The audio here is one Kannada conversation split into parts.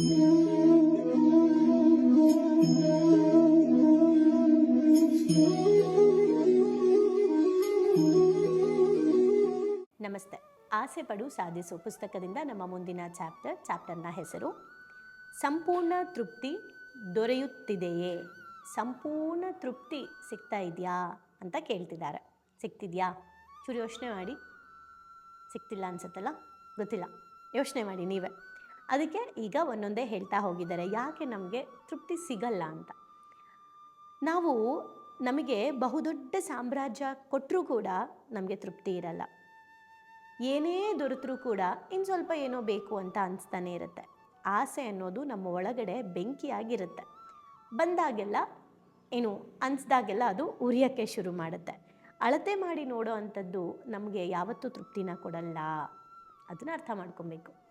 ನಮಸ್ತೆ. ಆಸೆ ಪಡು ಸಾಧಿಸು ಪುಸ್ತಕದಿಂದ ನಮ್ಮ ಮುಂದಿನ ಚಾಪ್ಟರ್, ಚಾಪ್ಟರ್ನ ಹೆಸರು, ಸಂಪೂರ್ಣ ತೃಪ್ತಿ ದೊರೆಯುತ್ತಿದೆಯೇ? ಸಂಪೂರ್ಣ ತೃಪ್ತಿ ಸಿಗ್ತಾ ಇದೆಯಾ? ಅಂತ ಕೇಳ್ತಿದ್ದಾರೆ. ಸಿಗ್ತಿದ್ಯಾ? ಚೂರು ಯೋಚನೆ ಮಾಡಿ. ಸಿಗ್ತಿಲ್ಲ ಅನ್ಸುತ್ತಲ್ಲ? ಗೊತ್ತಿಲ್ಲ. ಯೋಚನೆ ಮಾಡಿ ನೀವೇ. ಅದಕ್ಕೆ ಈಗ ಒಂದೊಂದೇ ಹೇಳ್ತಾ ಹೋಗಿದ್ದಾರೆ. ಯಾಕೆ ನಮಗೆ ತೃಪ್ತಿ ಸಿಗಲ್ಲ ಅಂತ? ನಾವು ನಮಗೆ ಬಹುದೊಡ್ಡ ಸಾಮ್ರಾಜ್ಯ ಕೊಟ್ಟರೂ ಕೂಡ ನಮಗೆ ತೃಪ್ತಿ ಇರಲ್ಲ. ಏನೇ ದೊರೆತರೂ ಕೂಡ ಇನ್ನು ಸ್ವಲ್ಪ ಏನೋ ಬೇಕು ಅಂತ ಅನಿಸ್ತಾನೆ ಇರುತ್ತೆ. ಆಸೆ ಅನ್ನೋದು ನಮ್ಮ ಒಳಗಡೆ ಬೆಂಕಿಯಾಗಿರುತ್ತೆ. ಬಂದಾಗೆಲ್ಲ ಏನು ಅನಿಸ್ದಾಗೆಲ್ಲ ಅದು ಉರಿಯೋಕ್ಕೆ ಶುರು ಮಾಡುತ್ತೆ. ಅಳತೆ ಮಾಡಿ ನೋಡೋ ಅಂಥದ್ದು ನಮಗೆ ಯಾವತ್ತೂ ತೃಪ್ತಿನ ಕೊಡಲ್ಲ. ಅದನ್ನ ಅರ್ಥ ಮಾಡ್ಕೊಬೇಕು.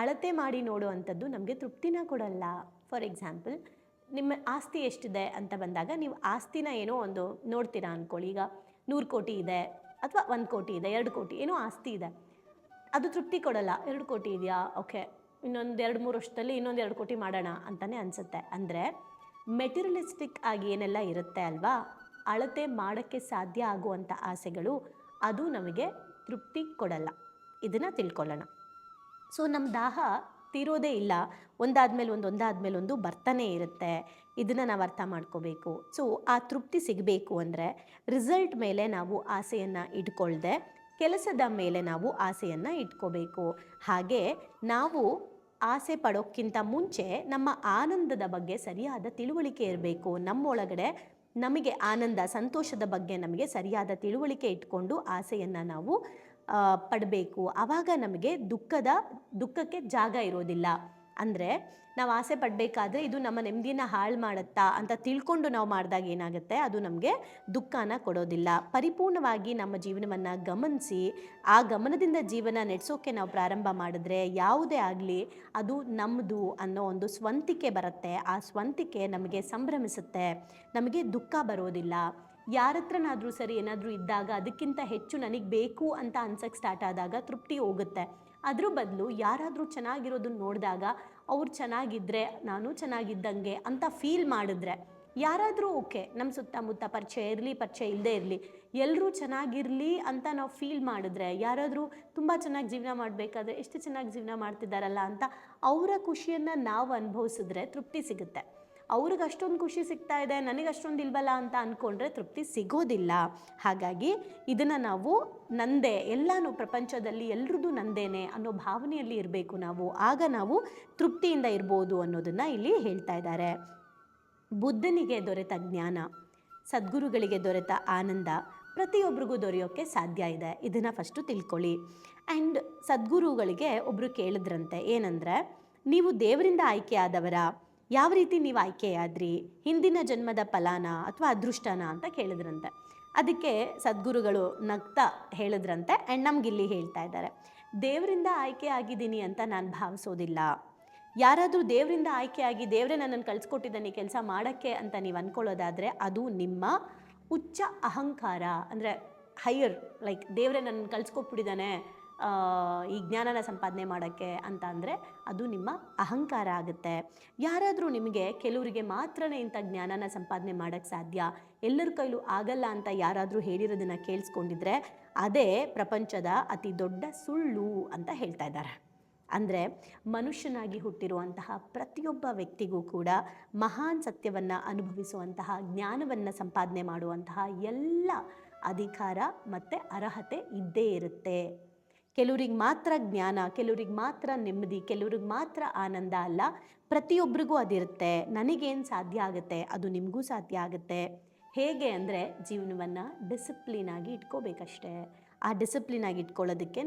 ಅಳತೆ ಮಾಡಿ ನೋಡುವಂಥದ್ದು ನಮಗೆ ತೃಪ್ತಿನ ಕೊಡಲ್ಲ. ಫಾರ್ ಎಕ್ಸಾಂಪಲ್ ನಿಮ್ಮ ಆಸ್ತಿ ಎಷ್ಟಿದೆ ಅಂತ ಬಂದಾಗ ನೀವು ಆಸ್ತಿನ ಏನೋ ಒಂದು ನೋಡ್ತೀರಾ ಅಂದ್ಕೊಳ್ಳಿ ಈಗ ನೂರು ಕೋಟಿ ಇದೆ ಅಥವಾ ಒಂದು ಕೋಟಿ ಇದೆ, ಎರಡು ಕೋಟಿ, ಏನೋ ಆಸ್ತಿ ಇದೆ. ಅದು ತೃಪ್ತಿ ಕೊಡಲ್ಲ. ಎರಡು ಕೋಟಿ ಇದೆಯಾ? ಓಕೆ ಇನ್ನೊಂದು ಎರಡು ಮೂರು ವರ್ಷದಲ್ಲಿ ಇನ್ನೊಂದು ಎರಡು ಕೋಟಿ ಮಾಡೋಣ ಅಂತಲೇ ಅನಿಸುತ್ತೆ. ಅಂದರೆ ಮೆಟೀರಿಯಲಿಸ್ಟಿಕ್ ಆಗಿ ಏನೆಲ್ಲ ಇರುತ್ತೆ ಅಲ್ವಾ? ಅಳತೆ ಮಾಡೋಕ್ಕೆ ಸಾಧ್ಯ ಆಗುವಂಥ ಆಸೆಗಳು ಅದು ನಮಗೆ ತೃಪ್ತಿ ಕೊಡಲ್ಲ. ಇದನ್ನು ತಿಳ್ಕೊಳ್ಳೋಣ. ಸೊ ನಮ್ಮ ದಾಹ ತೀರೋದೇ ಇಲ್ಲ. ಒಂದಾದ್ಮೇಲೆ ಒಂದು ಒಂದಾದ್ಮೇಲೆ ಒಂದು ಬರ್ತಾನೆ ಇರುತ್ತೆ. ಇದನ್ನು ನಾವು ಅರ್ಥ ಮಾಡ್ಕೋಬೇಕು. ಸೊ ಆ ತೃಪ್ತಿ ಸಿಗಬೇಕು ಅಂದರೆ ರಿಸಲ್ಟ್ ಮೇಲೆ ನಾವು ಆಸೆಯನ್ನು ಇಟ್ಕೊಳ್ದೆ, ಕೆಲಸದ ಮೇಲೆ ನಾವು ಆಸೆಯನ್ನು ಇಟ್ಕೋಬೇಕು. ಹಾಗೆ ನಾವು ಆಸೆ ಪಡೋಕ್ಕಿಂತ ಮುಂಚೆ ನಮ್ಮ ಆನಂದದ ಬಗ್ಗೆ ಸರಿಯಾದ ತಿಳುವಳಿಕೆ ಇರಬೇಕು. ನಮ್ಮೊಳಗಡೆ ನಮಗೆ ಆನಂದ, ಸಂತೋಷದ ಬಗ್ಗೆ ನಮಗೆ ಸರಿಯಾದ ತಿಳುವಳಿಕೆ ಇಟ್ಕೊಂಡು ಆಸೆಯನ್ನು ನಾವು ಪಡಬೇಕು. ಆವಾಗ ನಮಗೆ ದುಃಖದ, ದುಃಖಕ್ಕೆ ಜಾಗ ಇರೋದಿಲ್ಲ. ಅಂದರೆ ನಾವು ಆಸೆ ಪಡಬೇಕಾದ್ರೆ ಇದು ನಮ್ಮ ನೆಮ್ಮದಿನ ಹಾಳು ಮಾಡುತ್ತಾ ಅಂತ ತಿಳ್ಕೊಂಡು ನಾವು ಮಾಡಿದಾಗ ಏನಾಗುತ್ತೆ? ಅದು ನಮಗೆ ದುಃಖನ ಕೊಡೋದಿಲ್ಲ. ಪರಿಪೂರ್ಣವಾಗಿ ನಮ್ಮ ಜೀವನವನ್ನು ಗಮನಿಸಿ, ಆ ಗಮನದಿಂದ ಜೀವನ ನಡೆಸೋಕೆ ನಾವು ಪ್ರಾರಂಭ ಮಾಡಿದ್ರೆ ಯಾವುದೇ ಆಗಲಿ ಅದು ನಮ್ಮದು ಅನ್ನೋ ಒಂದು ಸ್ವಂತಿಕೆ ಬರುತ್ತೆ. ಆ ಸ್ವಂತಿಕೆ ನಮಗೆ ಸಂಭ್ರಮಿಸುತ್ತೆ. ನಮಗೆ ದುಃಖ ಬರೋದಿಲ್ಲ. ಯಾರ ಹತ್ರನಾದರೂ ಸರಿ ಏನಾದರೂ ಇದ್ದಾಗ ಅದಕ್ಕಿಂತ ಹೆಚ್ಚು ನನಗೆ ಬೇಕು ಅಂತ ಅನ್ಸಕ್ಕೆ ಸ್ಟಾರ್ಟ್ ಆದಾಗ ತೃಪ್ತಿ ಹೋಗುತ್ತೆ. ಅದ್ರ ಬದಲು ಯಾರಾದರೂ ಚೆನ್ನಾಗಿರೋದನ್ನ ನೋಡಿದಾಗ ಅವ್ರು ಚೆನ್ನಾಗಿದ್ದರೆ ನಾನು ಚೆನ್ನಾಗಿದ್ದಂಗೆ ಅಂತ ಫೀಲ್ ಮಾಡಿದ್ರೆ ಯಾರಾದರೂ ಓಕೆ ನಮ್ಮ ಸುತ್ತಮುತ್ತ ಪರಿಚಯ ಇರಲಿ, ಪರಿಚಯ ಇಲ್ಲದೆ ಇರಲಿ ಎಲ್ಲರೂ ಚೆನ್ನಾಗಿರಲಿ ಅಂತ ನಾವು ಫೀಲ್ ಮಾಡಿದ್ರೆ, ಯಾರಾದರೂ ತುಂಬ ಚೆನ್ನಾಗಿ ಜೀವನ ಮಾಡಬೇಕಾದ್ರೆ ಎಷ್ಟು ಚೆನ್ನಾಗಿ ಜೀವನ ಮಾಡ್ತಿದ್ದಾರಲ್ಲ ಅಂತ ಅವರ ಖುಷಿಯನ್ನು ನಾವು ಅನುಭವಿಸಿದ್ರೆ ತೃಪ್ತಿ ಸಿಗುತ್ತೆ. ಅವ್ರಿಗೆ ಅಷ್ಟೊಂದು ಖುಷಿ ಸಿಗ್ತಾ ಇದೆ, ನನಗೆ ಅಷ್ಟೊಂದು ಇಲ್ವಲ್ಲ ಅಂತ ಅಂದ್ಕೊಂಡ್ರೆ ತೃಪ್ತಿ ಸಿಗೋದಿಲ್ಲ. ಹಾಗಾಗಿ ಇದನ್ನು ನಾವು ನಂದೇ, ಎಲ್ಲನೂ ಪ್ರಪಂಚದಲ್ಲಿ ಎಲ್ರದ್ದು ನಂದೇನೆ ಅನ್ನೋ ಭಾವನೆಯಲ್ಲಿ ಇರಬೇಕು ನಾವು. ಆಗ ನಾವು ತೃಪ್ತಿಯಿಂದ ಇರ್ಬೋದು ಅನ್ನೋದನ್ನು ಇಲ್ಲಿ ಹೇಳ್ತಾ ಇದ್ದಾರೆ. ಬುದ್ಧನಿಗೆ ದೊರೆತ ಜ್ಞಾನ, ಸದ್ಗುರುಗಳಿಗೆ ದೊರೆತ ಆನಂದ ಪ್ರತಿಯೊಬ್ಬರಿಗೂ ದೊರೆಯೋಕ್ಕೆ ಸಾಧ್ಯ ಇದೆ. ಇದನ್ನು ಫಸ್ಟು ತಿಳ್ಕೊಳ್ಳಿ. ಆ್ಯಂಡ್ ಸದ್ಗುರುಗಳಿಗೆ ಒಬ್ಬರು ಕೇಳಿದ್ರಂತೆ, ಏನಂದರೆ, ನೀವು ದೇವರಿಂದ ಆಯ್ಕೆಯಾದವರ? ಯಾವ ರೀತಿ ನೀವು ಆಯ್ಕೆಯಾದ್ರಿ ಹಿಂದಿನ ಜನ್ಮದ ಫಲಾನ ಅಥವಾ ಅದೃಷ್ಟನ ಅಂತ ಕೇಳಿದ್ರಂತೆ. ಅದಕ್ಕೆ ಸದ್ಗುರುಗಳು ನಗ್ತಾ ಹೇಳಿದ್ರಂತೆ ಆ್ಯಂಡ್ ನಮ್ಗಿಲ್ಲಿ ಹೇಳ್ತಾ ಇದ್ದಾರೆ. ದೇವರಿಂದ ಆಯ್ಕೆ ಆಗಿದ್ದೀನಿ ಅಂತ ನಾನು ಭಾವಿಸೋದಿಲ್ಲ. ಯಾರಾದರೂ ದೇವರಿಂದ ಆಯ್ಕೆಯಾಗಿ ದೇವರೇ ನನ್ನನ್ನು ಕಳಿಸ್ಕೊಟ್ಟಿದ್ದಾನೆ ಕೆಲಸ ಮಾಡೋಕ್ಕೆ ಅಂತ ನೀವು ಅಂದ್ಕೊಳ್ಳೋದಾದರೆ ಅದು ನಿಮ್ಮ ಉಚ್ಚ ಅಹಂಕಾರ. ಅಂದರೆ ಹೈಯರ್ ಲೈಕ್ ದೇವರೇ ನನ್ನನ್ನು ಕಳಿಸ್ಕೊಟ್ಬಿಟ್ಟಿದ್ದಾನೆ ಈ ಜ್ಞಾನನ ಸಂಪಾದನೆ ಮಾಡೋಕ್ಕೆ ಅಂತ ಅಂದರೆ ಅದು ನಿಮ್ಮ ಅಹಂಕಾರ ಆಗುತ್ತೆ. ಯಾರಾದರೂ ನಿಮಗೆ ಕೆಲವರಿಗೆ ಮಾತ್ರನೇ ಇಂಥ ಜ್ಞಾನನ ಸಂಪಾದನೆ ಮಾಡೋಕ್ಕೆ ಸಾಧ್ಯ? ಎಲ್ಲರ ಕೈಲೂ ಆಗಲ್ಲ ಅಂತ ಯಾರಾದರೂ ಹೇಳಿರೋದನ್ನು ಕೇಳಿಸ್ಕೊಂಡಿದ್ರೆ ಅದೇ ಪ್ರಪಂಚದ ಅತಿ ದೊಡ್ಡ ಸುಳ್ಳು ಅಂತ ಹೇಳ್ತಾ ಇದ್ದಾರೆ. ಅಂದರೆ ಮನುಷ್ಯನಾಗಿ ಹುಟ್ಟಿರುವಂತಹ ಪ್ರತಿಯೊಬ್ಬ ವ್ಯಕ್ತಿಗೂ ಕೂಡ ಮಹಾನ್ ಸತ್ಯವನ್ನು ಅನುಭವಿಸುವಂತಹ, ಜ್ಞಾನವನ್ನು ಸಂಪಾದನೆ ಮಾಡುವಂತಹ ಎಲ್ಲ ಅಧಿಕಾರ ಮತ್ತು ಅರ್ಹತೆ ಇದ್ದೇ ಇರುತ್ತೆ. ಕೆಲವ್ರಿಗೆ ಮಾತ್ರ ಜ್ಞಾನ, ಕೆಲವ್ರಿಗೆ ಮಾತ್ರ ನೆಮ್ಮದಿ, ಕೆಲವ್ರಿಗೆ ಮಾತ್ರ ಆನಂದ ಅಲ್ಲ ಪ್ರತಿಯೊಬ್ಬರಿಗೂ ಅದಿರುತ್ತೆ. ನನಗೇನು ಸಾಧ್ಯ ಆಗುತ್ತೆ? ಅದು ನಿಮಗೂ ಸಾಧ್ಯ ಆಗುತ್ತೆ. ಹೇಗೆ ಅಂದರೆ ಜೀವನವನ್ನು ಡಿಸಿಪ್ಲಿನ್ ಆಗಿ ಇಟ್ಕೋಬೇಕಷ್ಟೇ. ಆ ಡಿಸಿಪ್ಲಿನ್ ಆಗಿ ಇಟ್ಕೊಳ್ಳೋದಕ್ಕೇ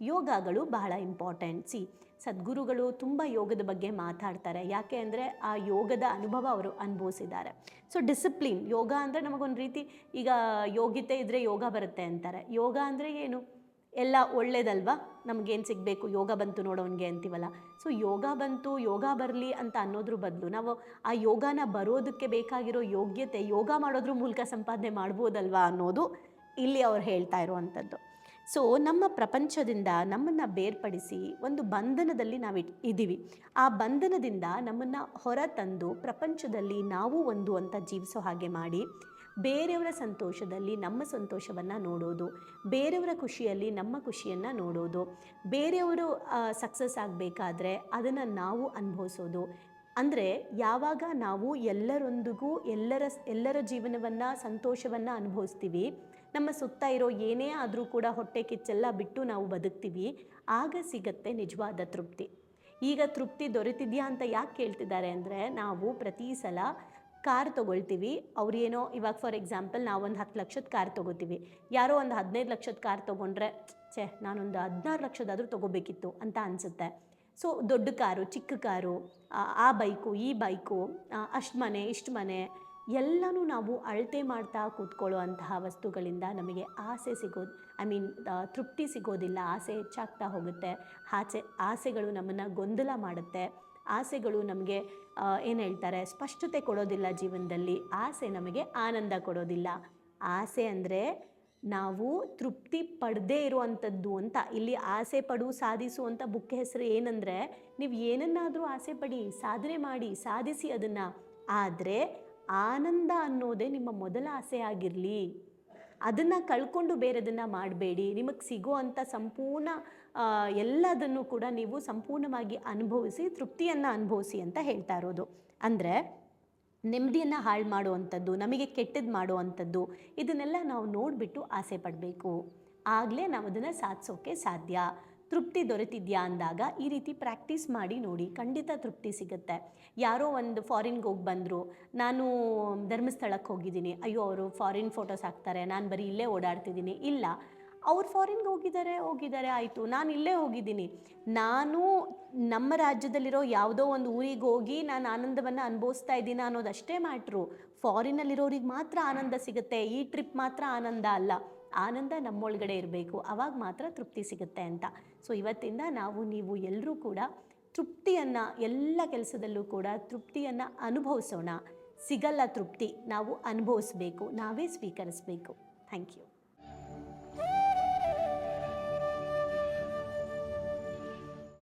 ಯೋಗಗಳು ಬಹಳ ಇಂಪಾರ್ಟೆಂಟ್. ಸಿ, ಸದ್ಗುರುಗಳು ತುಂಬ ಯೋಗದ ಬಗ್ಗೆ ಮಾತಾಡ್ತಾರೆ. ಯಾಕೆ ಅಂದರೆ ಆ ಯೋಗದ ಅನುಭವ ಅವರು ಅನುಭವಿಸಿದ್ದಾರೆ. ಸೊ, ಡಿಸಿಪ್ಲಿನ್, ಯೋಗ ಅಂದರೆ ನಮಗೊಂದು ರೀತಿ ಈಗ ಯೋಗ್ಯತೆ ಇದ್ದರೆ ಯೋಗ ಬರುತ್ತೆ ಅಂತಾರೆ. ಯೋಗ ಅಂದರೆ ಏನು? ಎಲ್ಲ ಒಳ್ಳೇದಲ್ವಾ? ನಮಗೇನು ಸಿಗಬೇಕು? ಯೋಗ ಬಂತು ನೋಡೋನ್ಗೆ ಅಂತೀವಲ್ಲ. ಸೊ ಯೋಗ ಬಂತು, ಯೋಗ ಬರಲಿ ಅಂತ ಅನ್ನೋದ್ರ ಬದಲು. ನಾವು ಆ ಯೋಗನ ಬರೋದಕ್ಕೆ ಬೇಕಾಗಿರೋ ಯೋಗ್ಯತೆ ಯೋಗ ಮಾಡೋದ್ರ ಮೂಲಕ ಸಂಪಾದನೆ ಮಾಡ್ಬೋದಲ್ವಾ ಅನ್ನೋದು ಇಲ್ಲಿ ಅವ್ರು ಹೇಳ್ತಾ ಇರುವಂಥದ್ದು. ಸೊ ನಮ್ಮ ಪ್ರಪಂಚದಿಂದ ನಮ್ಮನ್ನು ಬೇರ್ಪಡಿಸಿ ಒಂದು ಬಂಧನದಲ್ಲಿ ನಾವು ಇಟ್- ಇದ್ದೀವಿ ಆ ಬಂಧನದಿಂದ ನಮ್ಮನ್ನು ಹೊರ ತಂದು ಪ್ರಪಂಚದಲ್ಲಿ ನಾವು ಒಂದು ಅಂತ ಜೀವಿಸೋ ಹಾಗೆ ಮಾಡಿ ಬೇರೆಯವರ ಸಂತೋಷದಲ್ಲಿ ನಮ್ಮ ಸಂತೋಷವನ್ನು ನೋಡೋದು, ಬೇರೆಯವರ ಖುಷಿಯಲ್ಲಿ ನಮ್ಮ ಖುಷಿಯನ್ನು ನೋಡೋದು, ಬೇರೆಯವರು ಸಕ್ಸಸ್ ಆಗಬೇಕಾದ್ರೆ ಅದನ್ನು ನಾವು ಅನುಭವಿಸೋದು. ಅಂದರೆ ಯಾವಾಗ ನಾವು ಎಲ್ಲರೊಂದಿಗೂ ಎಲ್ಲರ ಎಲ್ಲರ ಜೀವನವನ್ನು, ಸಂತೋಷವನ್ನು ಅನುಭವಿಸ್ತೀವಿ, ನಮ್ಮ ಸುತ್ತ ಇರೋ ಏನೇ ಆದರೂ ಕೂಡ ಹೊಟ್ಟೆ ಕಿಚ್ಚೆಲ್ಲ ಬಿಟ್ಟು ನಾವು ಬದುಕ್ತೀವಿ, ಆಗ ಸಿಗತ್ತೆ ನಿಜವಾದ ತೃಪ್ತಿ. ಈಗ ತೃಪ್ತಿ ದೊರೆತಿದೆಯಾ ಅಂತ ಯಾಕೆ ಕೇಳ್ತಿದ್ದಾರೆ ಅಂದರೆ, ನಾವು ಪ್ರತಿ ಸಲ ಕಾರ್ ತೊಗೊಳ್ತೀವಿ. ಅವ್ರೇನೋ ಇವಾಗ ಫಾರ್ ಎಕ್ಸಾಂಪಲ್ ನಾವೊಂದು ಹತ್ತು ಲಕ್ಷದ ಕಾರ್ ತೊಗೋತೀವಿ. ಯಾರೋ ಒಂದು ಹದಿನೈದು ಲಕ್ಷದ ಕಾರ್ ತೊಗೊಂಡ್ರೆ ಛೇ ನಾನೊಂದು ಹದಿನಾರು ಲಕ್ಷದಾದರೂ ತೊಗೋಬೇಕಿತ್ತು ಅಂತ ಅನಿಸುತ್ತೆ. ಸೊ ದೊಡ್ಡ ಕಾರು ಚಿಕ್ಕ ಕಾರು ಆ, ಬೈಕು ಈ ಬೈಕು ಅಷ್ಟು ಮನೆ ಇಷ್ಟು ಮನೆ ಎಲ್ಲನೂ ನಾವು ಅಳತೆ ಮಾಡ್ತಾ ಕೂತ್ಕೊಳ್ಳೋ ವಸ್ತುಗಳಿಂದ ನಮಗೆ ಆಸೆ ಸಿಗೋದು ಐ ಮೀನ್ ತೃಪ್ತಿ ಸಿಗೋದಿಲ್ಲ ಆಸೆ ಹೆಚ್ಚಾಗ್ತಾ ಹೋಗುತ್ತೆ. ಆಸೆ ಆಸೆಗಳು ನಮ್ಮನ್ನು ಗೊಂದಲ ಮಾಡುತ್ತೆ. ಆಸೆಗಳು ನಮಗೆ ಏನು ಹೇಳ್ತಾರೆ, ಸ್ಪಷ್ಟತೆ ಕೊಡೋದಿಲ್ಲ ಜೀವನದಲ್ಲಿ. ಆಸೆ ನಮಗೆ ಆನಂದ ಕೊಡೋದಿಲ್ಲ. ಆಸೆ ಅಂದರೆ ನಾವು ತೃಪ್ತಿ ಪಡದೇ ಇರುವಂಥದ್ದು ಅಂತ. ಇಲ್ಲಿ ಆಸೆ ಪಡು, ಸಾಧಿಸು ಅಂತ ಬುಕ್ ಹೆಸರು ಏನಂದರೆ, ನೀವು ಏನನ್ನಾದರೂ ಆಸೆ ಪಡಿ, ಸಾಧನೆ ಮಾಡಿ, ಸಾಧಿಸಿ ಅದನ್ನು. ಆದರೆ ಆನಂದ ಅನ್ನೋದೇ ನಿಮ್ಮ ಮೊದಲ ಆಸೆ ಆಗಿರಲಿ. ಅದನ್ನು ಕಳ್ಕೊಂಡು ಬೇರೆದನ್ನು ಮಾಡಬೇಡಿ. ನಿಮಗೆ ಸಿಗೋ ಅಂಥ ಸಂಪೂರ್ಣ ಎಲ್ಲದನ್ನು ಕೂಡ ನೀವು ಸಂಪೂರ್ಣವಾಗಿ ಅನುಭವಿಸಿ, ತೃಪ್ತಿಯನ್ನು ಅನುಭವಿಸಿ ಅಂತ ಹೇಳ್ತಾ ಇರೋದು. ಅಂದರೆ ನೆಮ್ಮದಿಯನ್ನು ಹಾಳು ಮಾಡುವಂಥದ್ದು, ನಮಗೆ ಕೆಟ್ಟದ್ದು ಮಾಡುವಂಥದ್ದು, ಇದನ್ನೆಲ್ಲ ನಾವು ನೋಡಿಬಿಟ್ಟು ಆಸೆ ಪಡಬೇಕು. ಆಗಲೇ ನಾವು ಅದನ್ನು ಸಾಧಿಸೋಕೆ ಸಾಧ್ಯ. ತೃಪ್ತಿ ದೊರೆತಿದ್ಯಾ ಅಂದಾಗ ಈ ರೀತಿ ಪ್ರಾಕ್ಟೀಸ್ ಮಾಡಿ ನೋಡಿ, ಖಂಡಿತ ತೃಪ್ತಿ ಸಿಗುತ್ತೆ. ಯಾರೋ ಒಂದು ಫಾರಿನ್ಗೆ ಹೋಗಿ ಬಂದರು, ನಾನು ಧರ್ಮಸ್ಥಳಕ್ಕೆ ಹೋಗಿದ್ದೀನಿ. ಅಯ್ಯೋ, ಅವರು ಫಾರಿನ್ ಫೋಟೋಸ್ ಹಾಕ್ತಾರೆ. ನಾನು ಬರೀ ಇಲ್ಲೇ ಓಡಾಡ್ತಿದ್ದೀನಿ. ಇಲ್ಲ. ಅವ್ರು ಫಾರಿನ್ಗೆ ಹೋಗಿದ್ದಾರೆ ಹೋಗಿದ್ದಾರೆ ಆಯಿತು. ನಾನು ಇಲ್ಲೇ ಹೋಗಿದ್ದೀನಿ. ನಾನು ನಮ್ಮ ರಾಜ್ಯದಲ್ಲಿರೋ ಯಾವುದೋ ಒಂದು ಊರಿಗೆ ಹೋಗಿ ನಾನು ಆನಂದವನ್ನು ಅನುಭವಿಸ್ತಾ ಇದ್ದೀನಿ ಅನ್ನೋದಷ್ಟೇ ಮ್ಯಾಟ್ರು. ಫಾರಿನಲ್ಲಿರೋರಿಗೆ ಮಾತ್ರ ಆನಂದ ಸಿಗುತ್ತೆ. ಈ ಟ್ರಿಪ್ ಮಾತ್ರ ಆನಂದ ಅಲ್ಲ. ಆನಂದ ನಮ್ಮೊಳಗಡೆ ಇರಬೇಕು. ಆವಾಗ ಮಾತ್ರ ತೃಪ್ತಿ ಸಿಗುತ್ತೆ ಅಂತ. ಸೊ ಇವತ್ತಿಂದ ನಾವು, ನೀವು ಎಲ್ಲರೂ ಕೂಡ ತೃಪ್ತಿಯನ್ನು, ಎಲ್ಲ ಕೆಲಸದಲ್ಲೂ ಕೂಡ ತೃಪ್ತಿಯನ್ನು ಅನುಭವಿಸೋಣ. ಸಿಗಲ್ಲ ತೃಪ್ತಿ. ನಾವು ಅನುಭವಿಸ್ಬೇಕು. ನಾವೇ ಸ್ವೀಕರಿಸಬೇಕು. Thank you